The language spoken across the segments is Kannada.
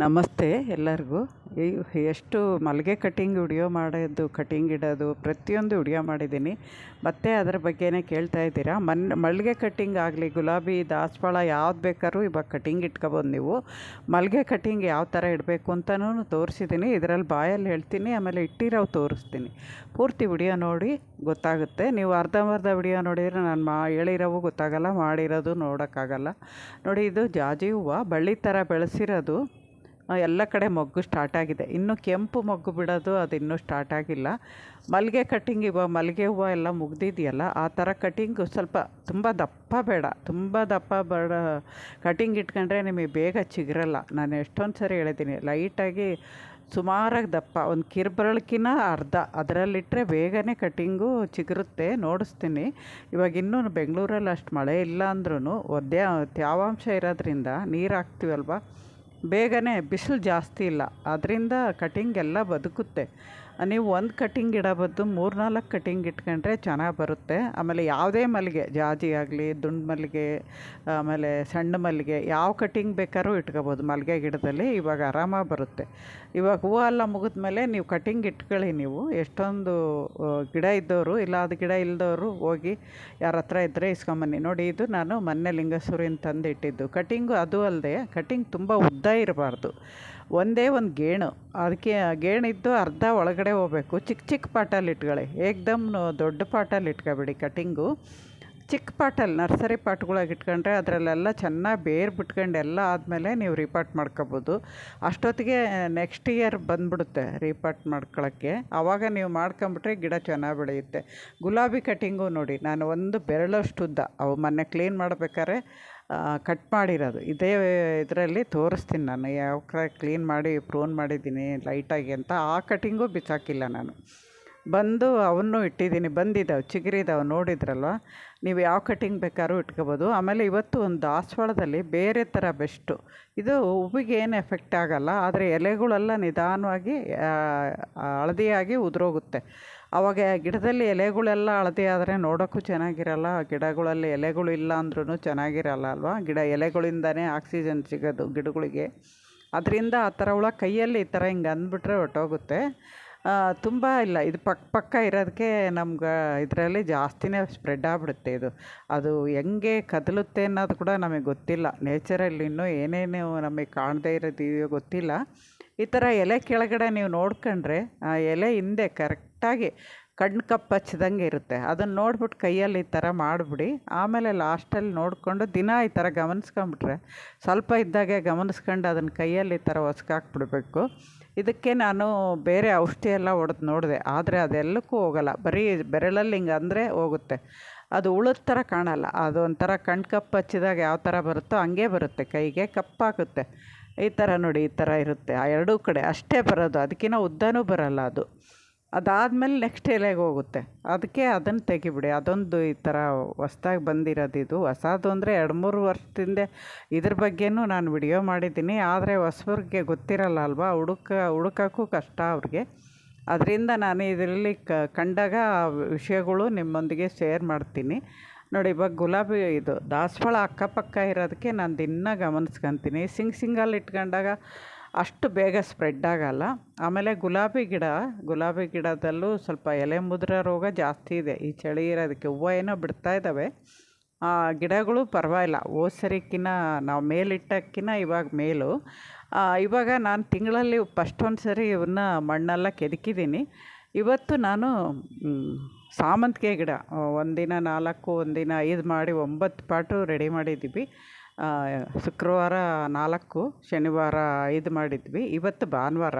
ನಮಸ್ತೆ ಎಲ್ಲರಿಗೂ. ಎಷ್ಟು ಮಲ್ಲಿಗೆ ಕಟ್ಟಿಂಗ್ ವಿಡಿಯೋ ಮಾಡೋದು ಕಟ್ಟಿಂಗ್ ಇಡೋದು, ಪ್ರತಿಯೊಂದು ವಿಡಿಯೋ ಮಾಡಿದ್ದೀನಿ. ಮತ್ತೆ ಅದರ ಬಗ್ಗೆನೇ ಕೇಳ್ತಾ ಇದ್ದೀರಾ? ಮನ್, ಮಲ್ಲಿಗೆ ಕಟ್ಟಿಂಗ್ ಆಗಲಿ, ಗುಲಾಬಿ, ದಾಸವಾಳ ಯಾವ್ದು ಬೇಕಾದ್ರೂ ಇವಾಗ ಕಟಿಂಗ್ ಇಟ್ಕೊಬೋದು ನೀವು. ಮಲ್ಲಿಗೆ ಕಟ್ಟಿಂಗ್ ಯಾವ ಥರ ಇಡಬೇಕು ಅಂತಲೂ ತೋರಿಸಿದ್ದೀನಿ. ಇದರಲ್ಲಿ ಬಾಯಲ್ಲಿ ಹೇಳ್ತೀನಿ, ಆಮೇಲೆ ಇಟ್ಟಿರೋವು ತೋರಿಸ್ತೀನಿ. ಪೂರ್ತಿ ವಿಡಿಯೋ ನೋಡಿ ಗೊತ್ತಾಗುತ್ತೆ. ನೀವು ಅರ್ಧಂಬರ್ಧ ವಿಡಿಯೋ ನೋಡಿದರೆ ನಾನು ಮಾ, ಹೇಳಿರೋವು ಗೊತ್ತಾಗಲ್ಲ, ಮಾಡಿರೋದು ನೋಡೋಕ್ಕಾಗಲ್ಲ. ನೋಡಿ ಇದು ಜಾಜಿ ಹೂವು, ಬಳ್ಳಿ ಥರ ಬೆಳೆಸಿರೋದು. ಎಲ್ಲ ಕಡೆ ಮೊಗ್ಗು ಸ್ಟಾರ್ಟ್ ಆಗಿದೆ. ಇನ್ನು ಕೆಂಪು ಮೊಗ್ಗು ಬಿಡೋದು ಅದು ಇನ್ನೂ ಸ್ಟಾರ್ಟ್ ಆಗಿಲ್ಲ. ಮಲ್ಲಿಗೆ ಕಟ್ಟಿಂಗ್ ಇವಾಗ ಮಲ್ಲಿಗೆ ಹೂವು ಎಲ್ಲ ಮುಗ್ದಿದೆಯಲ್ಲ, ಆ ಥರ ಕಟ್ಟಿಂಗು ಸ್ವಲ್ಪ ತುಂಬ ದಪ್ಪ ಬೇಡ. ತುಂಬ ದಪ್ಪ ಬೇಡ. ಕಟ್ಟಿಂಗ್ ಇಟ್ಕೊಂಡ್ರೆ ನಿಮಗೆ ಬೇಗ ಚಿಗಿರಲ್ಲ. ನಾನು ಎಷ್ಟೊಂದು ಸರಿ ಹೇಳಿದ್ದೀನಿ ಲೈಟಾಗಿ ಸುಮಾರಾಗಿ ದಪ್ಪ, ಒಂದು ಕಿರ್ಬರಳ್ಕಿನ ಅರ್ಧ ಅದರಲ್ಲಿಟ್ಟರೆ ಬೇಗನೆ ಕಟ್ಟಿಂಗು ಚಿಗುರುತ್ತೆ, ನೋಡಿಸ್ತೀನಿ. ಇವಾಗ ಇನ್ನೂ ಬೆಂಗಳೂರಲ್ಲಿ ಅಷ್ಟು ಮಳೆ ಇಲ್ಲ ಅಂದ್ರೂ ಒದ್ದೆ ತೇವಾಂಶ ಇರೋದ್ರಿಂದ ನೀರು ಹಾಕ್ತೀವಲ್ವ? ಬೇಗನೆ ಬಿಸಿಲು ಜಾಸ್ತಿ ಇಲ್ಲ. ಅದರಿಂದ ಕಟಿಂಗ್ ಎಲ್ಲ ಬದುಕುತ್ತೆ. ನೀವು ಒಂದು ಕಟಿಂಗ್ ಗಿಡ ಬದಲು ಮೂರು ನಾಲ್ಕು ಕಟಿಂಗ್ ಇಟ್ಕೊಂಡ್ರೆ ಚೆನ್ನಾಗಿ ಬರುತ್ತೆ. ಆಮೇಲೆ ಯಾವುದೇ ಮಲ್ಲಿಗೆ, ಜಾಜಿ ಆಗಲಿ, ದುಂಡು ಮಲ್ಲಿಗೆ, ಆಮೇಲೆ ಸಣ್ಣ ಮಲ್ಲಿಗೆ, ಯಾವ ಕಟಿಂಗ್ ಬೇಕಾದ್ರೂ ಇಟ್ಕೋಬೋದು. ಮಲ್ಲಿಗೆ ಗಿಡದಲ್ಲಿ ಇವಾಗ ಆರಾಮಾಗಿ ಬರುತ್ತೆ. ಇವಾಗ ಹೂವು ಎಲ್ಲ ಮುಗಿದ್ಮೇಲೆ ನೀವು ಕಟಿಂಗ್ ಇಟ್ಕೊಳ್ಳಿ ನೀವು. ಎಷ್ಟೊಂದು ಗಿಡ ಇದ್ದವರು ಇಲ್ಲ ಅದು ಗಿಡ ಇಲ್ಲದವರು ಹೋಗಿ ಯಾರ ಹತ್ರ ಇದ್ದರೆ ಇಸ್ಕೊಂಬನ್ನಿ ನೋಡಿ, ಇದು ನಾನು ಮೊನ್ನೆ ಲಿಂಗಸೂರಿನ ತಂದು ಇಟ್ಟಿದ್ದು ಕಟಿಂಗು ಅದು ಅಲ್ಲದೆ ಕಟಿಂಗ್ ತುಂಬ ಉದ್ದ ಇರಬಾರ್ದು. ಒಂದೇ ಒಂದು ಗೇಣು. ಅದಕ್ಕೆ ಗೇಣಿದ್ದು ಅರ್ಧ ಒಳಗಡೆ ಹೋಗ್ಬೇಕು. ಚಿಕ್ಕ ಚಿಕ್ಕ ಪಾಟಲ್ಲಿ ಇಟ್ಕೊಳ್ಳಿ ಏಕ್ದಮ್ ದೊಡ್ಡ ಪಾಟಲ್ಲಿ ಇಟ್ಕೊಬೇಡಿ ಕಟಿಂಗು. ಚಿಕ್ಕ ಪಾಟಲ್ಲಿ ನರ್ಸರಿ ಪಾಟ್ಗಳಾಗಿ ಇಟ್ಕೊಂಡ್ರೆ ಅದರಲ್ಲೆಲ್ಲ ಚೆನ್ನಾಗಿ ಬೇರ್ ಬಿಟ್ಕೊಂಡು ಎಲ್ಲ ಆದಮೇಲೆ ನೀವು ರೀಪಾಟ್ ಮಾಡ್ಕೊಬೋದು. ಅಷ್ಟೊತ್ತಿಗೆ ನೆಕ್ಸ್ಟ್ ಇಯರ್ ಬಂದ್ಬಿಡುತ್ತೆ ರೀಪಾಟ್ ಮಾಡ್ಕೊಳ್ಳೋಕ್ಕೆ ಆವಾಗ ನೀವು ಮಾಡ್ಕೊಂಬಿಟ್ರೆ ಗಿಡ ಚೆನ್ನಾಗಿ ಬೆಳೆಯುತ್ತೆ. ಗುಲಾಬಿ ಕಟಿಂಗು ನೋಡಿ, ನಾನು ಒಂದು ಬೆರಳಷ್ಟು ಉದ್ದ ಅವು ಮೊನ್ನೆ ಕ್ಲೀನ್ ಮಾಡ್ಬೇಕಾದ್ರೆ ಕಟ್ ಮಾಡಿರೋದು. ಇದೇ ಇದರಲ್ಲಿ ತೋರಿಸ್ತೀನಿ ನಾನು. ಯಾವ ಕ್ಲೀನ್ ಮಾಡಿ ಪ್ರೋನ್ ಮಾಡಿದ್ದೀನಿ ಲೈಟಾಗಿ ಅಂತ. ಆ ಕಟ್ಟಿಂಗು ಬಿಚ್ಚಾಕಿಲ್ಲ ನಾನು. ಬಂದು ಅವನ್ನೂ ಇಟ್ಟಿದ್ದೀನಿ. ಬಂದಿದ್ದಾವೆ ಚಿಗುರಿದಾವೆ, ನೋಡಿದ್ರಲ್ವ? ನೀವು ಯಾವ ಕಟ್ಟಿಂಗ್ ಬೇಕಾದ್ರೂ ಇಟ್ಕೋಬೋದು. ಆಮೇಲೆ ಇವತ್ತು ಒಂದು ದಾಸವಾಳದಲ್ಲಿ ಬೇರೆ ಥರ ಬೆಸ್ಟು ಇದು ಹೂವಿಗೆ ಏನು ಎಫೆಕ್ಟ್ ಆಗೋಲ್ಲ, ಆದರೆ ಎಲೆಗಳೆಲ್ಲ ನಿಧಾನವಾಗಿ ಹಳದಿಯಾಗಿ ಉದುರೋಗುತ್ತೆ. ಆವಾಗ ಗಿಡದಲ್ಲಿ ಎಲೆಗಳೆಲ್ಲ ಅಳತೆ ಆದರೆ ನೋಡೋಕ್ಕೂ ಚೆನ್ನಾಗಿರಲ್ಲ. ಗಿಡಗಳಲ್ಲಿ ಎಲೆಗಳು ಇಲ್ಲ ಅಂದ್ರೂ ಚೆನ್ನಾಗಿರಲ್ಲ ಅಲ್ವಾ? ಗಿಡ ಎಲೆಗಳಿಂದನೇ ಆಕ್ಸಿಜನ್ ಸಿಗೋದು ಗಿಡಗಳಿಗೆ. ಅದರಿಂದ ಆ ಥರ ಹುಳ ಕೈಯಲ್ಲಿ ಈ ಥರ ಹಿಂಗೆ ಅಂದ್ಬಿಟ್ರೆ ಹೊರ್ಟೋಗುತ್ತೆ. ತುಂಬ ಇಲ್ಲ. ಇದು ಪಕ್ಕ ಪಕ್ಕ ಇರೋದಕ್ಕೆ ನಮ್ಗೆ ಇದರಲ್ಲಿ ಜಾಸ್ತಿನೇ ಸ್ಪ್ರೆಡ್ ಆಗ್ಬಿಡುತ್ತೆ ಇದು. ಅದು ಹೆಂಗೆ ಕದಲುತ್ತೆ ಅನ್ನೋದು ಕೂಡ ನಮಗೆ ಗೊತ್ತಿಲ್ಲ. ನೇಚರಲ್ಲಿ ಇನ್ನೂ ಏನೇನು ನಮಗೆ ಕಾಣದೇ ಇರೋದು ಗೊತ್ತಿಲ್ಲ. ಈ ಥರ ಎಲೆ ಕೆಳಗಡೆ ನೀವು ನೋಡ್ಕೊಂಡ್ರೆ ಆ ಎಲೆ ಹಿಂದೆ ಕರೆಕ್ಟಾಗಿ ಕಣ್ಣು ಕಪ್ಪು ಹಚ್ಚಿದಂಗೆ ಇರುತ್ತೆ. ಅದನ್ನು ನೋಡ್ಬಿಟ್ಟು ಕೈಯಲ್ಲಿ ಈ ಥರ ಮಾಡಿಬಿಡಿ. ಆಮೇಲೆ ಲಾಸ್ಟಲ್ಲಿ ನೋಡಿಕೊಂಡು ದಿನ ಈ ಥರ ಗಮನಿಸ್ಕೊಂಬಿಟ್ರೆ ಸ್ವಲ್ಪ ಇದ್ದಾಗೆ ಗಮನಿಸ್ಕೊಂಡು ಅದನ್ನು ಕೈಯಲ್ಲಿ ಈ ಥರ ಹೊಸ್ಕಾಕ್ಬಿಡ್ಬೇಕು ಇದಕ್ಕೆ ನಾನು ಬೇರೆ ಔಷಧಿ ಎಲ್ಲ ಹೊಡೆದು ನೋಡಿದೆ. ಆದರೆ ಅದೆಲ್ಲಕ್ಕೂ ಹೋಗಲ್ಲ. ಬರೀ ಬೆರಳಲ್ಲಿ ಹಿಂಗೆ ಅಂದರೆ ಹೋಗುತ್ತೆ. ಅದು ಉಳಿದ ಥರ ಕಾಣಲ್ಲ. ಅದು ಒಂಥರ ಕಣ್ಣು ಕಪ್ಪು ಹಚ್ಚಿದಾಗ ಯಾವ ಥರ ಬರುತ್ತೋ ಹಂಗೆ ಬರುತ್ತೆ. ಕೈಗೆ ಕಪ್ಪಾಗುತ್ತೆ ಈ ಥರ ನೋಡಿ, ಈ ಥರ ಇರುತ್ತೆ. ಆ ಎರಡೂ ಕಡೆ ಅಷ್ಟೇ ಬರೋದು. ಅದಕ್ಕಿಂತ ಉದ್ದನೂ ಬರಲ್ಲ ಅದು. ಅದಾದಮೇಲೆ ನೆಕ್ಸ್ಟ್ ಎಲೆಗೆ ಹೋಗುತ್ತೆ. ಅದಕ್ಕೆ ಅದನ್ನು ತೆಗಿಬಿಡಿ. ಅದೊಂದು ಈ ಥರ ಹೊಸ್ದಾಗಿ ಬಂದಿರೋದು ಇದು. ಹೊಸದು ಅಂದರೆ ಎರಡು ಮೂರು ವರ್ಷದಿಂದ ಇದ್ರ ಬಗ್ಗೆನೂ ನಾನು ವಿಡಿಯೋ ಮಾಡಿದ್ದೀನಿ. ಆದರೆ ಹೊಸಬ್ರಿಗೆ ಗೊತ್ತಿರಲ್ಲ ಅಲ್ವಾ? ಹುಡುಕ, ಹುಡುಕೋಕ್ಕೂ ಕಷ್ಟ ಅವ್ರಿಗೆ. ಅದರಿಂದ ನಾನು ಇದರಲ್ಲಿ ಕಂಡಾಗ ವಿಷಯಗಳು ನಿಮ್ಮೊಂದಿಗೆ ಶೇರ್ ಮಾಡ್ತೀನಿ. ನೋಡಿ, ಇವಾಗ ಗುಲಾಬಿ ಇದು ದಾಸವಾಳ ಅಕ್ಕಪಕ್ಕ ಇರೋದಕ್ಕೆ ನಾನು ದಿನ ಗಮನಿಸ್ಕೊತೀನಿ. ಸಿಂಗ್ ಸಿಂಗಲ್ಲಿ ಇಟ್ಕೊಂಡಾಗ ಅಷ್ಟು ಬೇಗ ಸ್ಪ್ರೆಡ್ ಆಗೋಲ್ಲ. ಆಮೇಲೆ ಗುಲಾಬಿ ಗಿಡ, ಗುಲಾಬಿ ಗಿಡದಲ್ಲೂ ಸ್ವಲ್ಪ ಎಲೆ ಮುದ್ರ ರೋಗ ಜಾಸ್ತಿ ಇದೆ. ಈ ಚಳಿ ಇರೋದಕ್ಕೆ ಹೂವು ಏನೋ ಬಿಡ್ತಾ ಇದ್ದಾವೆ. ಆ, ಗಿಡಗಳು ಪರವಾಗಿಲ್ಲ. ಹೋದ ಸರಿಕಿನ್ನ ನಾವು ಮೇಲಿಟ್ಟಕ್ಕಿನ್ನ ಇವಾಗ ಮೇಲು. ಇವಾಗ ನಾನು ತಿಂಗಳಲ್ಲಿ ಫಸ್ಟ್ ಒಂದು ಸರಿ ಇವನ್ನ ಮಣ್ಣೆಲ್ಲ ಕೆದಕಿದ್ದೀನಿ. ಇವತ್ತು ನಾನು ಸಾಮಂತಿಗೆ ಗಿಡ ಒಂದಿನ ನಾಲ್ಕು, ಒಂದಿನ ಐದು ಮಾಡಿ ಒಂಬತ್ತು ಪಾಟು ರೆಡಿ ಮಾಡಿದ್ದೀವಿ. ಶುಕ್ರವಾರ ನಾಲ್ಕು, ಶನಿವಾರ ಐದು ಮಾಡಿದ್ವಿ. ಇವತ್ತು ಭಾನುವಾರ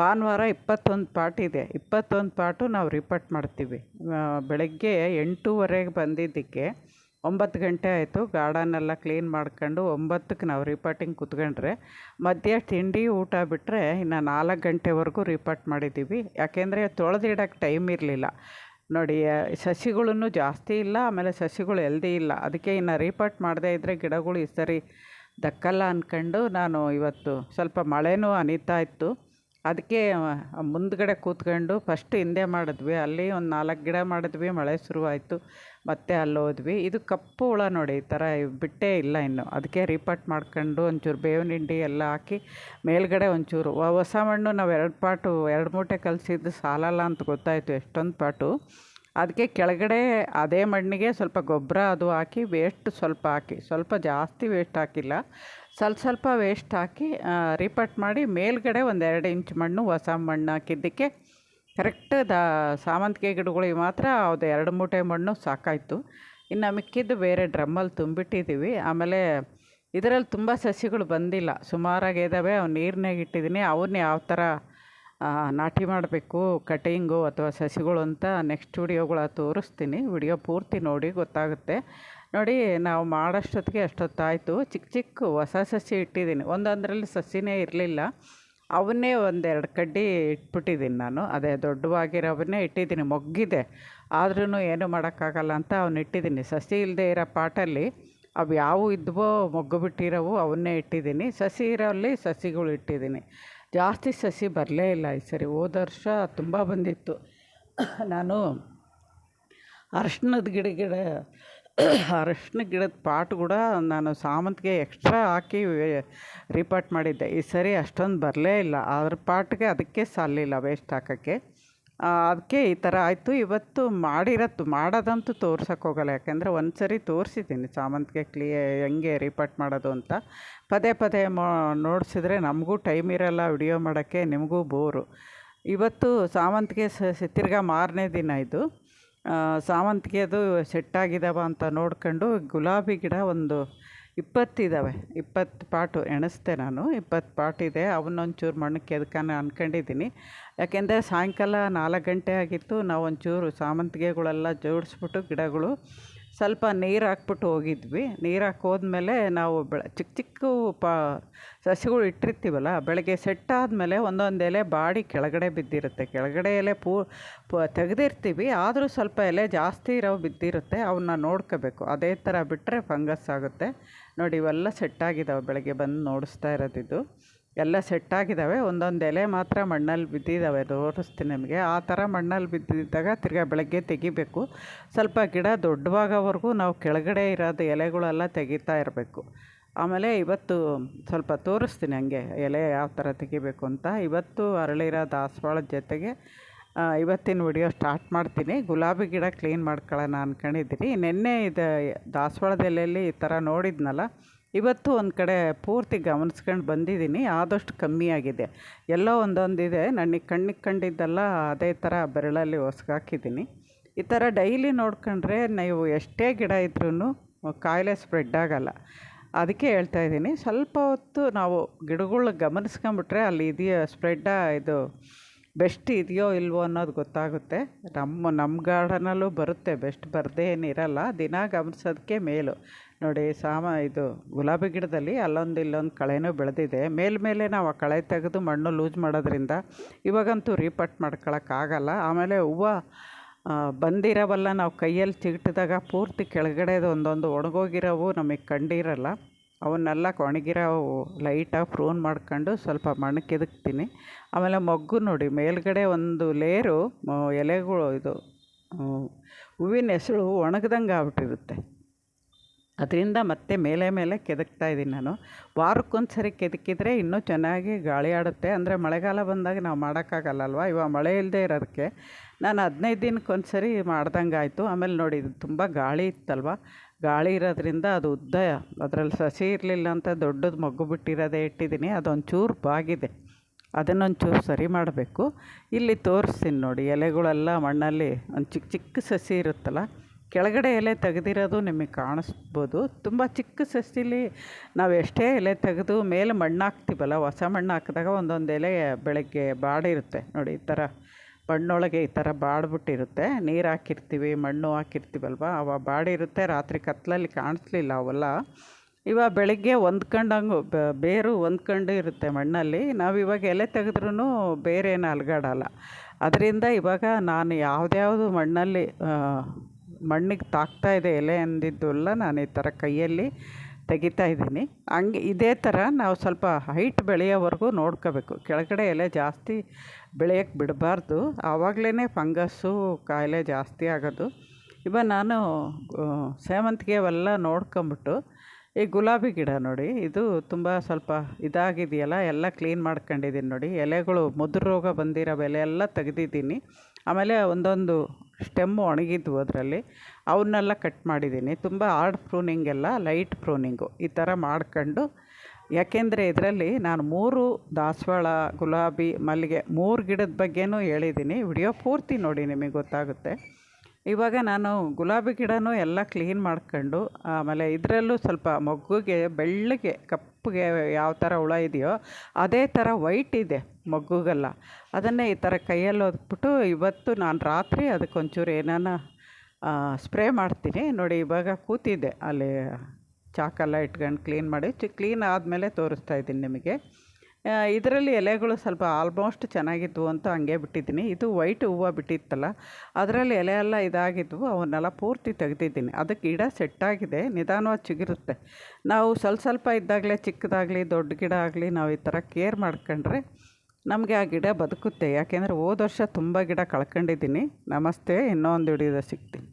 ಭಾನುವಾರ ಇಪ್ಪತ್ತೊಂದು ಪಾಟ್ ಇದೆ. ಇಪ್ಪತ್ತೊಂದು ಪಾಟು ನಾವು ರಿಪೋರ್ಟ್ ಮಾಡ್ತೀವಿ. ಬೆಳಗ್ಗೆ ಎಂಟೂವರೆಗೆ ಬಂದಿದ್ದಕ್ಕೆ ಒಂಬತ್ತು ಗಂಟೆ ಆಯಿತು ಗಾರ್ಡನ್ನೆಲ್ಲ ಕ್ಲೀನ್ ಮಾಡ್ಕೊಂಡು ಒಂಬತ್ತಕ್ಕೆ ನಾವು ರಿಪೋರ್ಟಿಂಗ್ ಕುತ್ಕೊಂಡ್ರೆ, ಮಧ್ಯ ತಿಂಡಿ ಊಟ ಬಿಟ್ಟರೆ ಇನ್ನು ನಾಲ್ಕು ಗಂಟೆವರೆಗೂ ರಿಪೋರ್ಟ್ ಮಾಡಿದ್ದೀವಿ. ಯಾಕೆಂದರೆ ತೊಳೆದಿಡೋಕ್ಕೆ ಟೈಮ್ ಇರಲಿಲ್ಲ. ನೋಡಿ ಸಸಿಗಳೂ ಜಾಸ್ತಿ ಇಲ್ಲ, ಆಮೇಲೆ ಸಸಿಗಳು ಎಲ್ದಿ ಇಲ್ಲ. ಅದಕ್ಕೆ ಇನ್ನು ರಿಪೋರ್ಟ್ ಮಾಡದೇ ಇದ್ದರೆ ಗಿಡಗಳು ಈ ಸರಿ ದಕ್ಕಲ್ಲ ಅಂದ್ಕೊಂಡು ನಾನು ಇವತ್ತು ಸ್ವಲ್ಪ ಮಳೆನೂ ಅನಿತಾ ಇತ್ತು. ಅದಕ್ಕೆ ಮುಂದ್ಗಡೆ ಕೂತ್ಕೊಂಡು ಫಸ್ಟ್ ಹಿಂದೆ ಮಾಡಿದ್ವಿ. ಅಲ್ಲಿ ಒಂದು ನಾಲ್ಕು ಗಿಡ ಮಾಡಿದ್ವಿ, ಮಳೆ ಶುರುವಾಯಿತು. ಮತ್ತೆ ಅಲ್ಲಿ ಹೋದ್ವಿ. ಇದು ಕಪ್ಪು ಹುಳ ನೋಡಿ, ಈ ಥರ ಬಿಟ್ಟೇ ಇಲ್ಲ ಇನ್ನು. ಅದಕ್ಕೆ ರೀಪಾಟ್ ಮಾಡ್ಕೊಂಡು ಒಂಚೂರು ಬೇವಿನ ಹಿಂಡಿ ಎಲ್ಲ ಹಾಕಿ ಮೇಲ್ಗಡೆ ಒಂಚೂರು ಹೊಸ ಮಣ್ಣು ನಾವು ಎರಡು ಪಾಟು, ಎರಡು ಮೂಟೆ ಕಲಸಿದ್ದು ಸಾಲಲ್ಲ ಅಂತ ಗೊತ್ತಾಯಿತು ಎಷ್ಟೊಂದು ಪಾಟು. ಅದಕ್ಕೆ ಕೆಳಗಡೆ ಅದೇ ಮಣ್ಣಿಗೆ ಸ್ವಲ್ಪ ಗೊಬ್ಬರ ಅದು ಹಾಕಿ ವೇಸ್ಟ್ ಸ್ವಲ್ಪ ಹಾಕಿ. ಸ್ವಲ್ಪ ಜಾಸ್ತಿ ವೇಸ್ಟ್ ಹಾಕಿಲ್ಲ. ಸ್ವಲ್ಪ ಸ್ವಲ್ಪ ವೇಸ್ಟ್ ಹಾಕಿ ರಿಪಟ್ ಮಾಡಿ ಮೇಲ್ಗಡೆ ಒಂದು ಎರಡು ಇಂಚ್ ಮಣ್ಣು ಹೊಸ ಮಣ್ಣು ಹಾಕಿದ್ದಕ್ಕೆ ಕರೆಕ್ಟ್ ದಾ ಸಾವಂತಿಗೆ ಗಿಡಗಳಿಗೆ ಮಾತ್ರ ಅದು ಎರಡು ಮೂಟೆ ಮಣ್ಣು ಸಾಕಾಯಿತು. ಇನ್ನು ಮಿಕ್ಕಿದ್ದು ಬೇರೆ ಡ್ರಮ್ಮಲ್ಲಿ ತುಂಬಿಟ್ಟಿದ್ದೀವಿ. ಆಮೇಲೆ ಇದರಲ್ಲಿ ತುಂಬ ಸಸಿಗಳು ಬಂದಿಲ್ಲ. ಸುಮಾರಾಗಿ ಇದ್ದಾವೆ ಅವ್ನು ನೀರಿನಾಗ ಇಟ್ಟಿದ್ದೀನಿ. ಅವನ್ನ ಯಾವ ಥರ ನಾಟಿ ಮಾಡಬೇಕು ಕಟಿಂಗು ಅಥವಾ ಸಸಿಗಳು ಅಂತ ನೆಕ್ಸ್ಟ್ ವಿಡಿಯೋಗಳ ತೋರಿಸ್ತೀನಿ. ವಿಡಿಯೋ ಪೂರ್ತಿ ನೋಡಿ, ಗೊತ್ತಾಗುತ್ತೆ. ನೋಡಿ, ನಾವು ಮಾಡೋಷ್ಟೊತ್ತಿಗೆ ಅಷ್ಟೊತ್ತಾಯಿತು. ಚಿಕ್ಕ ಚಿಕ್ಕ ಹೊಸ ಸಸಿ ಇಟ್ಟಿದ್ದೀನಿ. ಒಂದೊಂದರಲ್ಲಿ ಸಸಿನೇ ಇರಲಿಲ್ಲ. ಅವನ್ನೇ ಒಂದೆರಡು ಕಡ್ಡಿ ಇಟ್ಬಿಟ್ಟಿದ್ದೀನಿ ನಾನು. ಅದೇ ದೊಡ್ಡವಾಗಿರೋವನ್ನೇ ಇಟ್ಟಿದ್ದೀನಿ. ಮೊಗ್ಗಿದೆ. ಆದ್ರೂ ಏನು ಮಾಡೋಕ್ಕಾಗಲ್ಲ ಅಂತ ಅವನ್ನ ಇಟ್ಟಿದ್ದೀನಿ. ಸಸಿ ಇಲ್ಲದೆ ಇರೋ ಪಾಟಲ್ಲಿ ಅವು ಯಾವು ಇದ್ವೋ ಮೊಗ್ಗು ಬಿಟ್ಟಿರೋವು ಅವನ್ನೇ ಇಟ್ಟಿದ್ದೀನಿ. ಸಸಿ ಇರೋಲ್ಲಿ ಸಸಿಗಳು ಇಟ್ಟಿದ್ದೀನಿ. ಜಾಸ್ತಿ ಸಸಿ ಬರಲೇ ಇಲ್ಲ ಈ ಸರಿ. ಹೋದ ವರ್ಷ ತುಂಬ ಬಂದಿತ್ತು. ನಾನು ಅರಶಿನದ ಗಿಡ ಗಿಡ ಅರಶಿನ ಗಿಡದ ಪಾಟ್ ಕೂಡ ನಾನು ಸಾಮಂತಿಗೆ ಎಕ್ಸ್ಟ್ರಾ ಹಾಕಿ ರಿಪಾರ್ಟ್ ಮಾಡಿದ್ದೆ. ಈ ಸರಿ ಅಷ್ಟೊಂದು ಬರಲೇ ಇಲ್ಲ. ಅದ್ರ ಪಾಟ್ಗೆ ಅದಕ್ಕೆ ಸಾಲಿಲ್ಲ ವೇಸ್ಟ್ ಹಾಕೋಕ್ಕೆ. ಅದಕ್ಕೆ ಈ ಥರ ಆಯಿತು. ಇವತ್ತು ಮಾಡಿರೋದು ಮಾಡೋದಂತೂ ತೋರ್ಸೋಕೆ ಹೋಗಲ್ಲ. ಯಾಕೆಂದರೆ ಒಂದು ಸರಿ ತೋರಿಸಿದ್ದೀನಿ ಸಾಮಂತಿಗೆ ಕ್ಲಿಯ ಹೆಂಗೆ ರಿಪಾರ್ಟ್ ಮಾಡೋದು ಅಂತ. ಪದೇ ಪದೇ ಮೋ, ನೋಡಿಸಿದ್ರೆ ನಮಗೂ ಟೈಮ್ ಇರಲ್ಲ ವಿಡಿಯೋ ಮಾಡೋಕ್ಕೆ, ನಿಮಗೂ ಬೋರು ಇವತ್ತು ಸಾಮಂತಿಗೆ ಸ, ತಿರ್ಗಾ ಮಾರನೇ ದಿನ ಇದು. ಸಾವಂತಿಗೆದು ಸೆಟ್ ಸೆಟ್ಟಾಗಿದ್ದಾವೆ ಅಂತ ನೋಡ್ಕೊಂಡು ಗುಲಾಬಿ ಗಿಡ ಒಂದು ಇಪ್ಪತ್ತಿದ್ದಾವೆ ಇಪ್ಪತ್ತು ಪಾಟು ಎಣಿಸ್ದೆ ನಾನು. ಇಪ್ಪತ್ತು ಪಾಟಿದೆ ಇದೆ. ಅವನ್ನೊಂಚೂರು ಮಣ್ಣಕ್ಕೆ ಕೆದಕನ ಅಂದ್ಕೊಂಡಿದ್ದೀನಿ ಯಾಕೆಂದರೆ ಸಾಯಂಕಾಲ ನಾಲ್ಕು ಗಂಟೆ ಆಗಿತ್ತು. ನಾವು ಒಂಚೂರು ಸಾಮಂತಿಗೆಗಳೆಲ್ಲ ಜೋಡಿಸ್ಬಿಟ್ಟು ಗಿಡಗಳು ಸ್ವಲ್ಪ ನೀರು ಹಾಕ್ಬಿಟ್ಟು ಹೋಗಿದ್ವಿ. ನೀರು ಹಾಕಿ ಹೋದ್ಮೇಲೆ ನಾವು ಬೆಳ, ಚಿಕ್ಕ ಚಿಕ್ಕ ಪಾ, ಸಸಿಗಳು ಇಟ್ಟಿರ್ತೀವಲ್ಲ, ಬೆಳಗ್ಗೆ ಸೆಟ್ ಆದಮೇಲೆ ಒಂದೊಂದು ಎಲೆ ಬಾಡಿ ಕೆಳಗಡೆ ಬಿದ್ದಿರುತ್ತೆ. ಕೆಳಗಡೆ ಎಲೆ ಪೂ, ಪ, ತೆಗೆದಿರ್ತೀವಿ. ಆದರೂ ಸ್ವಲ್ಪ ಎಲೆ ಜಾಸ್ತಿ ಇರೋ ಬಿದ್ದಿರುತ್ತೆ. ಅವನ್ನ ನೋಡ್ಕೋಬೇಕು. ಅದೇ ಥರ ಬಿಟ್ಟರೆ ಫಂಗಸ್ ಆಗುತ್ತೆ. ನೋಡಿ ಇವೆಲ್ಲ ಸೆಟ್ ಆಗಿದ್ದಾವೆ ಬೆಳಗ್ಗೆ ಬಂದು ನೋಡಿಸ್ತಾ ಇರೋದಿದ್ದು ಎಲ್ಲ ಸೆಟ್ ಆಗಿದ್ದಾವೆ ಒಂದೊಂದು ಎಲೆ ಮಾತ್ರ ಮಣ್ಣಲ್ಲಿ ಬಿದ್ದಿದ್ದಾವೆ ತೋರಿಸ್ತೀನಿ ನಿಮಗೆ. ಆ ಥರ ಮಣ್ಣಲ್ಲಿ ಬಿದ್ದಿದ್ದಾಗ ತಿರ್ಗಾ ಬೆಳಗ್ಗೆ ತೆಗಿಬೇಕು. ಸ್ವಲ್ಪ ಗಿಡ ದೊಡ್ಡವಾಗೋವರೆಗೂ ನಾವು ಕೆಳಗಡೆ ಇರೋದು ಎಲೆಗಳೆಲ್ಲ ತೆಗಿತಾ ಇರಬೇಕು. ಆಮೇಲೆ ಇವತ್ತು ಸ್ವಲ್ಪ ತೋರಿಸ್ತೀನಿ ಹಂಗೆ ಎಲೆ ಯಾವ ಥರ ತೆಗಿಬೇಕು ಅಂತ. ಇವತ್ತು ಅರಳಿರೋ ದಾಸವಾಳದ ಜೊತೆಗೆ ಇವತ್ತಿನ ವಿಡಿಯೋ ಸ್ಟಾರ್ಟ್ ಮಾಡ್ತೀನಿ. ಗುಲಾಬಿ ಗಿಡ ಕ್ಲೀನ್ ಮಾಡ್ಕೊಳ್ಳೋಣ ಅಂದ್ಕೊಂಡಿದ್ದೀನಿ ನಿನ್ನೆ ಇದು ದಾಸವಾಳದ ಎಲೆಯಲ್ಲಿ ಈ ಥರ ನೋಡಿದ್ನಲ್ಲ ಇವತ್ತು ಒಂದು ಕಡೆ ಪೂರ್ತಿ ಗಮನಿಸ್ಕೊಂಡು ಬಂದಿದ್ದೀನಿ, ಆದಷ್ಟು ಕಮ್ಮಿ ಆಗಿದೆ. ಎಲ್ಲೋ ಒಂದೊಂದಿದೆ ನನಗೆ ಕಣ್ಣಿಗೆ ಕಂಡಿದ್ದೆಲ್ಲ ಅದೇ ಥರ ಬೆರಳಲ್ಲಿ ಹೊಸಗಾಕಿದ್ದೀನಿ ಈ ಥರ ಡೈಲಿ ನೋಡ್ಕೊಂಡ್ರೆ ನೀವು ಎಷ್ಟೇ ಗಿಡ ಇದ್ರೂ ಕಾಯಿಲೆ ಸ್ಪ್ರೆಡ್ ಆಗಲ್ಲ. ಅದಕ್ಕೆ ಹೇಳ್ತಾ ಇದ್ದೀನಿ, ಸ್ವಲ್ಪ ಹೊತ್ತು ನಾವು ಗಿಡಗಳು ಗಮನಿಸ್ಕೊಂಬಿಟ್ರೆ ಅಲ್ಲಿ ಇದೆಯೋ ಸ್ಪ್ರೆಡ್ ಇದು ಬೆಸ್ಟ್ ಇದೆಯೋ ಇಲ್ವೋ ಅನ್ನೋದು ಗೊತ್ತಾಗುತ್ತೆ. ನಮ್ಮ ನಮ್ಮ ಗಾರ್ಡನಲ್ಲೂ ಬರುತ್ತೆ, ಬೆಸ್ಟ್ ಬರದೇ ಏನಿರಲ್ಲ, ದಿನ ಗಮನಿಸೋದಕ್ಕೆ ಮೇಲು. ನೋಡಿ, ಸಾಮ ಇದು ಗುಲಾಬಿ ಗಿಡದಲ್ಲಿ ಅಲ್ಲೊಂದು ಇಲ್ಲೊಂದು ಕಳೆನೂ ಬೆಳೆದಿದೆ. ಮೇಲ್ಮೇಲೆ ನಾವು ಆ ಕಳೆ ತೆಗೆದು ಮಣ್ಣು ಲೂಸ್ ಮಾಡೋದ್ರಿಂದ ಇವಾಗಂತೂ ರೀಪಟ್ ಮಾಡ್ಕೊಳ್ಳೋಕ್ಕಾಗಲ್ಲ ಆಮೇಲೆ ಹೂವು ಬಂದಿರವಲ್ಲ, ನಾವು ಕೈಯಲ್ಲಿ ಚಿಗಟಿದಾಗ ಪೂರ್ತಿ ಕೆಳಗಡೆದು ಒಂದೊಂದು ಒಣಗೋಗಿರೋವು ನಮಗೆ ಕಂಡಿರಲ್ಲ. ಅವನ್ನೆಲ್ಲ ಒಣಗಿರೋ ಲೈಟಾಗಿ ಪ್ರೂನ್ ಮಾಡ್ಕೊಂಡು ಸ್ವಲ್ಪ ಮಣ್ಣು ಕೆದಕ್ತೀನಿ. ಆಮೇಲೆ ಮೊಗ್ಗು ನೋಡಿ, ಮೇಲ್ಗಡೆ ಒಂದು ಲೇರು ಎಲೆಗಳು, ಇದು ಹೂವಿನ ಹೆಸರು ಒಣಗ್ದಂಗೆ ಆಗ್ಬಿಟ್ಟಿರುತ್ತೆ ಅದರಿಂದ ಮತ್ತೆ ಮೇಲೆ ಮೇಲೆ ಕೆದಕ್ತಾ ಇದ್ದೀನಿ ನಾನು. ವಾರಕ್ಕೊಂದು ಸರಿ ಕೆದಕಿದ್ರೆ ಇನ್ನೂ ಚೆನ್ನಾಗಿ ಗಾಳಿ ಆಡುತ್ತೆ. ಅಂದರೆ ಮಳೆಗಾಲ ಬಂದಾಗ ನಾವು ಮಾಡೋಕ್ಕಾಗಲ್ಲ ಅಲ್ವಾ ಇವಾಗ ಮಳೆ ಇಲ್ಲದೆ ಇರೋದಕ್ಕೆ. ನಾನು ಹದಿನೈದು ದಿನಕ್ಕೊಂದು ಸರಿ ಮಾಡ್ದಂಗೆ ಆಯಿತು. ಆಮೇಲೆ ನೋಡಿ, ಇದು ತುಂಬ ಗಾಳಿ ಇತ್ತಲ್ವ? ಗಾಳಿ ಇರೋದ್ರಿಂದ ಅದು ಉದ್ದ, ಅದರಲ್ಲಿ ಸಸಿ ಇರಲಿಲ್ಲ ಅಂತ ದೊಡ್ಡದು ಮಗ್ಗು ಬಿಟ್ಟಿರೋದೇ ಇಟ್ಟಿದ್ದೀನಿ. ಅದೊಂಚೂರು ಬಾಗಿದೆ. ಅದನ್ನೊಂಚೂರು ಸರಿ ಮಾಡಬೇಕು. ಇಲ್ಲಿ ತೋರಿಸ್ತೀನಿ ನೋಡಿ, ಎಲೆಗಳೆಲ್ಲ ಮಣ್ಣಲ್ಲಿ ಒಂದು ಚಿಕ್ಕ ಚಿಕ್ಕ ಸಸಿ ಇರುತ್ತಲ್ಲ ಕೆಳಗಡೆ ಎಲೆ ತೆಗೆದಿರೋದು ನಿಮಗೆ ಕಾಣಿಸ್ಬೋದು. ತುಂಬ ಚಿಕ್ಕ ಸಸಿಲಿ ನಾವು ಎಷ್ಟೇ ಎಲೆ ತೆಗೆದು ಮೇಲೆ ಮಣ್ಣು ಹಾಕ್ತೀವಲ್ಲ, ಹೊಸ ಮಣ್ಣು ಹಾಕಿದಾಗ ಒಂದೊಂದು ಎಲೆ ಬೆಳಗ್ಗೆ ಬಾಡಿರುತ್ತೆ. ನೋಡಿ, ಈ ಥರ ಮಣ್ಣೊಳಗೆ ಈ ಥರ ಬಾಡ್ಬಿಟ್ಟಿರುತ್ತೆ. ನೀರು ಹಾಕಿರ್ತೀವಿ, ಮಣ್ಣು ಹಾಕಿರ್ತೀವಲ್ವ? ಅವ ಬಾಡಿರುತ್ತೆ, ರಾತ್ರಿ ಕತ್ತಲಲ್ಲಿ ಕಾಣಿಸ್ಲಿಲ್ಲ ಅವೆಲ್ಲ. ಇವಾಗ ಬೆಳಗ್ಗೆ ಹೊಂದ್ಕೊಂಡಂಗೆ ಬೇರು ಹೊಂದ್ಕೊಂಡು ಇರುತ್ತೆ ಮಣ್ಣಲ್ಲಿ. ನಾವು ಇವಾಗ ಎಲೆ ತೆಗೆದ್ರೂ ಬೇರೆ ಏನು ಅಲ್ಗಾಡಲ್ಲ. ಅದರಿಂದ ಇವಾಗ ನಾನು ಯಾವುದ್ಯಾವುದು ಮಣ್ಣಲ್ಲಿ ಮಣ್ಣಿಗೆ ತಾಕ್ತಾ ಇದೆ ಎಲೆ ಅಂದಿದ್ದೆಲ್ಲ ನಾನು ಈ ಥರ ಕೈಯಲ್ಲಿ ತೆಗಿತಾ ಇದ್ದೀನಿ. ಹಂಗೆ ಇದೇ ಥರ ನಾವು ಸ್ವಲ್ಪ ಹೈಟ್ ಬೆಳೆಯೋವರೆಗೂ ನೋಡ್ಕೋಬೇಕು. ಕೆಳಗಡೆ ಎಲೆ ಜಾಸ್ತಿ ಬೆಳೆಯೋಕ್ಕೆ ಬಿಡಬಾರ್ದು. ಆವಾಗಲೇ ಫಂಗಸ್ಸು, ಕಾಯಿಲೆ ಜಾಸ್ತಿ ಆಗೋದು. ಇವಾಗ ನಾನು ಸೇವಂತಿಗೆ ಅವೆಲ್ಲ ನೋಡ್ಕೊಂಬಿಟ್ಟು, ಈ ಗುಲಾಬಿ ಗಿಡ ನೋಡಿ, ಇದು ತುಂಬ ಸ್ವಲ್ಪ ಇದಾಗಿದೆಯಲ್ಲ, ಎಲ್ಲ ಕ್ಲೀನ್ ಮಾಡ್ಕೊಂಡಿದ್ದೀನಿ ನೋಡಿ. ಎಲೆಗಳು ಮುದ್ರ ರೋಗ ಬಂದಿರೋ ಎಲೆ ಎಲ್ಲ ತೆಗ್ದಿದ್ದೀನಿ. ಆಮೇಲೆ ಒಂದೊಂದು ಸ್ಟೆಮ್ಮು ಒಣಗಿದ್ವು ಅದರಲ್ಲಿ. ಅವನ್ನೆಲ್ಲ ಕಟ್ ಮಾಡಿದ್ದೀನಿ. ತುಂಬ ಹಾರ್ಡ್ ಪ್ರೂನಿಂಗ್ ಎಲ್ಲ ಲೈಟ್ ಪ್ರೂನಿಂಗು ಈ ಥರ ಮಾಡ್ಕೊಂಡು, ಯಾಕೆಂದರೆ ಇದರಲ್ಲಿ ನಾನು ಮೂರು ದಾಸವಾಳ, ಗುಲಾಬಿ, ಮಲ್ಲಿಗೆ ಮೂರು ಗಿಡದ ಬಗ್ಗೆನೂ ಹೇಳಿದ್ದೀನಿ. ವಿಡಿಯೋ ಪೂರ್ತಿ ನೋಡಿ ನಿಮಗೆ ಗೊತ್ತಾಗುತ್ತೆ. ಇವಾಗ ನಾನು ಗುಲಾಬಿ ಗಿಡನೂ ಎಲ್ಲ ಕ್ಲೀನ್ ಮಾಡ್ಕೊಂಡು, ಆಮೇಲೆ ಇದರಲ್ಲೂ ಸ್ವಲ್ಪ ಮೊಗ್ಗುಗೆ, ಬೆಳ್ಳಗೆ ಕಪ್ಪಗೆ ಯಾವ ಥರ ಹುಳ ಇದೆಯೋ ಅದೇ ಥರ ವೈಟ್ ಇದೆ ಮೊಗ್ಗುಗೆಲ್ಲ. ಅದನ್ನೇ ಈ ಥರ ಕೈಯಲ್ಲಿ ಒದ್ಬಿಟ್ಟು ಇವತ್ತು ನಾನು ರಾತ್ರಿ ಅದಕ್ಕೊಂಚೂರು ಏನಾನ ಸ್ಪ್ರೇ ಮಾಡ್ತೀನಿ. ನೋಡಿ ಇವಾಗ ಕೂತಿದ್ದೆ ಅಲ್ಲಿ ಚಾಕೆಲ್ಲ ಇಟ್ಕೊಂಡು ಕ್ಲೀನ್ ಮಾಡಿ ಕ್ಲೀನ್ ಆದಮೇಲೆ ತೋರಿಸ್ತಾ ಇದ್ದೀನಿ ನಿಮಗೆ. ಇದರಲ್ಲಿ ಎಲೆಗಳು ಸ್ವಲ್ಪ ಆಲ್ಮೋಸ್ಟ್ ಚೆನ್ನಾಗಿದ್ವು ಅಂತ ಹಂಗೆ ಬಿಟ್ಟಿದ್ದೀನಿ. ಇದು ವೈಟ್ ಹೂವು ಬಿಟ್ಟಿತ್ತಲ್ಲ, ಅದರಲ್ಲಿ ಎಲೆ ಎಲ್ಲ ಇದಾಗಿದ್ವು, ಅವನ್ನೆಲ್ಲ ಪೂರ್ತಿ ತೆಗೆದಿದ್ದೀನಿ. ಅದಕ್ಕೆ ಗಿಡ ಸೆಟ್ಟಾಗಿದೆ ನಿಧಾನವಾಗಿ ಚಿಗುರುತ್ತೆ. ನಾವು ಸ್ವಲ್ಪ ಸ್ವಲ್ಪ ಇದ್ದಾಗಲೇ, ಚಿಕ್ಕದಾಗಲಿ, ದೊಡ್ಡ ಗಿಡ ಆಗಲಿ, ನಾವು ಈ ಥರ ಕೇರ್ ಮಾಡ್ಕೊಂಡ್ರೆ ನಮಗೆ ಆ ಗಿಡ ಬದುಕುತ್ತೆ. ಯಾಕೆಂದರೆ ಹೋದ ವರ್ಷ ತುಂಬ ಗಿಡ ಕಳ್ಕೊಂಡಿದ್ದೀನಿ. ನಮಸ್ತೆ, ಇನ್ನೊಂದು ಹಿಡಿದ ಸಿಗ್ತೀನಿ.